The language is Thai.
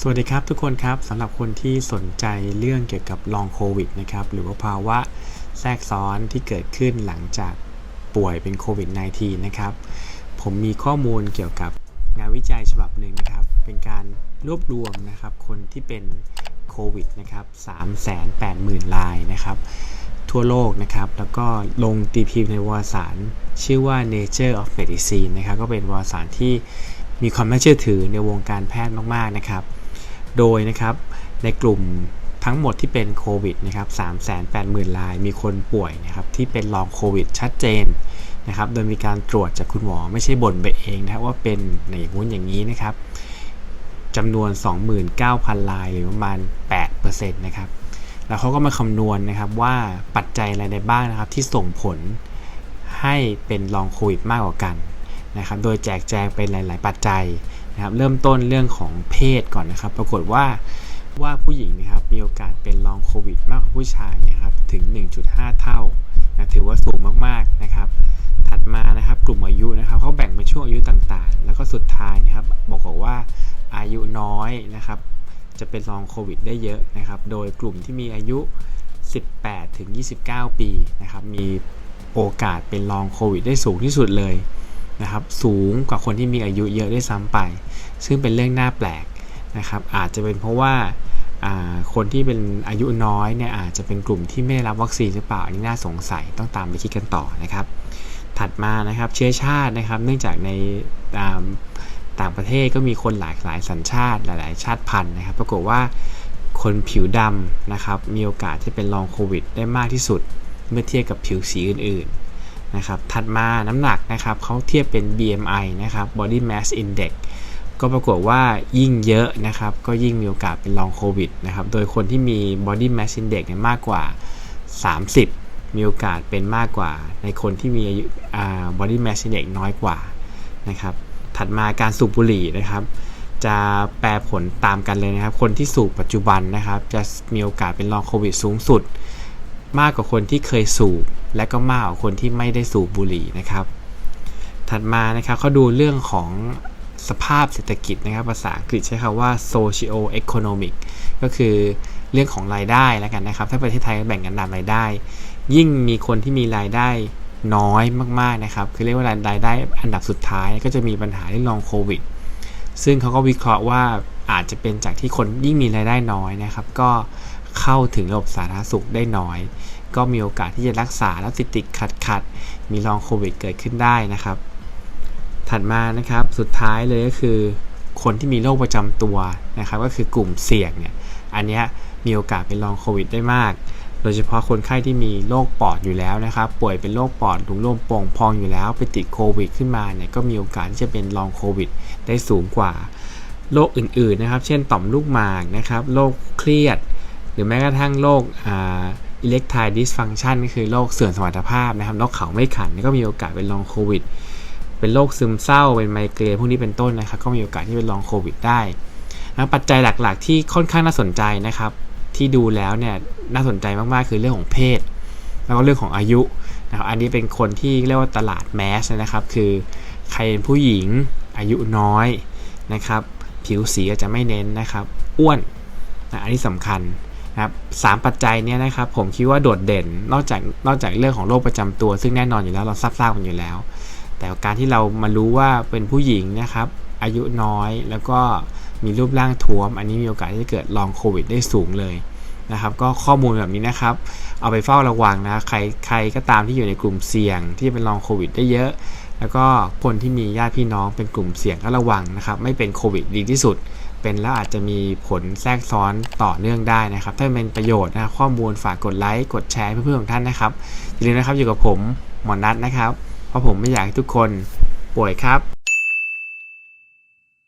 สวัสดีครับทุกคนครับสำหรับคนที่สนใจเรื่องเกี่ยวกับลองโควิดนะครับหรือว่าภาวะแทรกซ้อนที่เกิดขึ้นหลังจากป่วยเป็นโควิด -19 นะครับ ผมมีข้อมูลเกี่ยวกับงานวิจัยฉบับหนึ่งนะครับ เป็นการรวบรวมนะครับคนที่เป็นโควิดนะครับ380,000 รายนะครับ ทั่วโลกนะครับ แล้วก็ลงตีพิมพ์ในวารสาร ชื่อว่า Nature of Medicine นะครับ ก็เป็นวารสารที่มีความน่าเชื่อถือในวงการแพทย์มากๆนะครับ โดยนะครับในกลุ่มทั้งหมดที่เป็นโควิดนะครับ380,000ราย มีคนป่วยนะครับที่เป็นลองโควิดชัดเจนนะครับ โดยมีการตรวจจากคุณหมอไม่ใช่บ่นไปเองนะครับว่าเป็นในอย่างนู้นอย่างนี้นะครับจำนวน 29,000รายหรือประมาณ 8%นะครับ แล้วเขาก็มาคำนวณนะครับว่าปัจจัยอะไรในบ้างนะครับที่ส่งผลให้เป็นลองโควิดมากกว่ากันนะครับ โดยแจกแจงเป็นหลาย ๆ ปัจจัย นะครับเริ่มต้นเรื่องของเพศก่อนนะครับ ปรากฏว่าว่าผู้หญิงนะครับมีโอกาสเป็นลองโควิดมากกว่าผู้ชายนะครับถึง 1.5 เท่านะถือว่าสูงมากๆนะครับ ถัดมานะครับกลุ่มอายุนะครับเขาแบ่งเป็นช่วงอายุต่างๆ แล้วก็สุดท้ายนะครับบอกว่าอายุน้อยนะครับจะเป็นลองโควิดได้เยอะนะครับ โดยกลุ่มที่มีอายุ 18 ถึง 29 ปีนะครับมีโอกาสเป็นลองโควิดได้สูงที่สุดเลย นะครับสูงกว่าคนที่มีอายุเยอะได้ซ้ำไป ซึ่งเป็นเรื่องน่าแปลกนะครับอาจจะเป็นเพราะว่าคนที่เป็นอายุน้อยเนี่ยอาจจะเป็นกลุ่มที่ไม่ได้รับวัคซีนหรือเปล่าอันนี้น่าสงสัยต้องตามไปคิดกันต่อนะครับ ถัดมานะครับเชื้อชาตินะครับ เนื่องจากในต่างประเทศก็มีคนหลากหลายสัญชาติหลาย ๆ ชาติพันธุ์นะครับ ปรากฏว่าคนผิวดำนะครับมีโอกาสที่เป็นลองโควิด ได้มากที่สุด เมื่อเทียบกับผิวสีอื่น ๆ นะครับ ถัดมาน้ำหนักนะครับเขาเทียบเป็น BMI นะครับ Body Mass Index ก็ปรากฏว่ายิ่งเยอะนะครับ ก็ยิ่งมีโอกาสเป็นลองโควิดนะครับ โดยคนที่มี body mass index เนี่ยมากกว่า 30 มีโอกาสเป็นมากกว่า ในคนที่มีอายุ body mass index น้อยกว่านะครับ ถัดมาการสูบบุหรี่นะครับ จะแปรผลตามกันเลยนะครับ คนที่สูบปัจจุบันนะครับ จะมีโอกาสเป็นลองโควิดสูงสุด มากกว่าคนที่เคยสูบ และก็มากกว่าคนที่ไม่ได้สูบบุหรี่นะครับ ถัดมานะครับเขาดูเรื่องของสภาพเศรษฐกิจนะครับภาษาอังกฤษใช้คำว่า socio economic ก็คือเรื่องของรายได้แล้วกันนะครับ ถ้าประเทศไทยแบ่งกันตามรายได้ ยิ่งมีคนที่มีรายได้น้อยมากๆนะครับ คือเรียกว่ารายได้อันดับสุดท้ายก็จะมีปัญหาเรื่องลองโควิด ซึ่งเขาก็วิเคราะห์ว่าอาจจะเป็นจากที่คนยิ่งมีรายได้น้อยนะครับ ก็เข้าถึงระบบสาธารณสุขได้น้อย ก็มีโอกาสที่จะรักษาแล้วติดติดขัดขัดมีลองโควิดเกิดขึ้นได้นะครับ ถัดมานะครับสุดท้ายเลยก็คือ คนที่มีโรคประจำตัวนะครับ ก็คือกลุ่มเสี่ยงเนี่ยอันนี้มีโอกาสเป็นลองโควิดได้มาก โดยเฉพาะคนไข้ที่มีโรคปอดอยู่แล้วนะครับ ป่วยเป็นโรคปอดถุงลมโป่งพองอยู่แล้วไปติดโควิดขึ้นมาเนี่ยก็มีโอกาสที่จะเป็นลองโควิดได้สูงกว่าโรคอื่นๆนะครับ เช่นต่อมลูกหมากนะครับ โรคเครียด หรือแม้กระทั่งโรค อิเล็กทรดิสฟังชันก็คือโรคเสื่อมสมรรถภาพนะครับโรคเขาไม่ขันก็มีโอกาสเป็นลองโควิด เป็นโรคซึมเศร้า เป็นไมเกรนพวกนี้เป็นต้นนะครับ ก็มีโอกาสที่เป็นลองโควิดได้นะปัจจัยหลักๆ ที่ค่อนข้างน่าสนใจนะครับ ที่ดูแล้วเนี่ยน่าสนใจมากๆ คือเรื่องของเพศ แล้วก็เรื่องของอายุนะครับอันนี้เป็นคนที่เรียกว่าตลาดแมสนะครับ คือใครเป็นผู้หญิงอายุน้อยนะครับ ผิวสีอาจจะไม่เน้นนะครับ อ้วนนะอันนี้สำคัญ ครับสามปัจจัยนี้นะครับผมคิดว่าโดดเด่นนอกจากนอกจากเรื่องของโรคประจำตัว ซึ่งแน่นอนอยู่แล้วเราทราบๆกันอยู่แล้ว แต่การที่เรามารู้ว่าเป็นผู้หญิงนะครับอายุน้อยแล้วก็มีรูปร่างท้วม อันนี้มีโอกาสที่จะเกิดลองโควิดได้สูงเลยนะครับก็ข้อมูลแบบนี้นะครับ เอาไปเฝ้าระวังนะใครใครก็ตามที่อยู่ในกลุ่มเสี่ยงที่เป็นลองโควิดได้เยอะ แล้วก็คนที่มีญาติพี่น้องเป็นกลุ่มเสี่ยงก็ระวังนะครับ ไม่เป็นโควิดดีที่สุด เป็นแล้วอาจจะมีผลแทรกซ้อนต่อเนื่องได้นะครับ ถ้าเป็นประโยชน์นะข้อมูลฝากกดไลค์กดแชร์เพื่อนๆของท่านนะครับอย่าลืมนะครับอยู่กับผมหมอนัทนะครับ เพราะผมไม่อยากให้ทุกคนป่วยครับ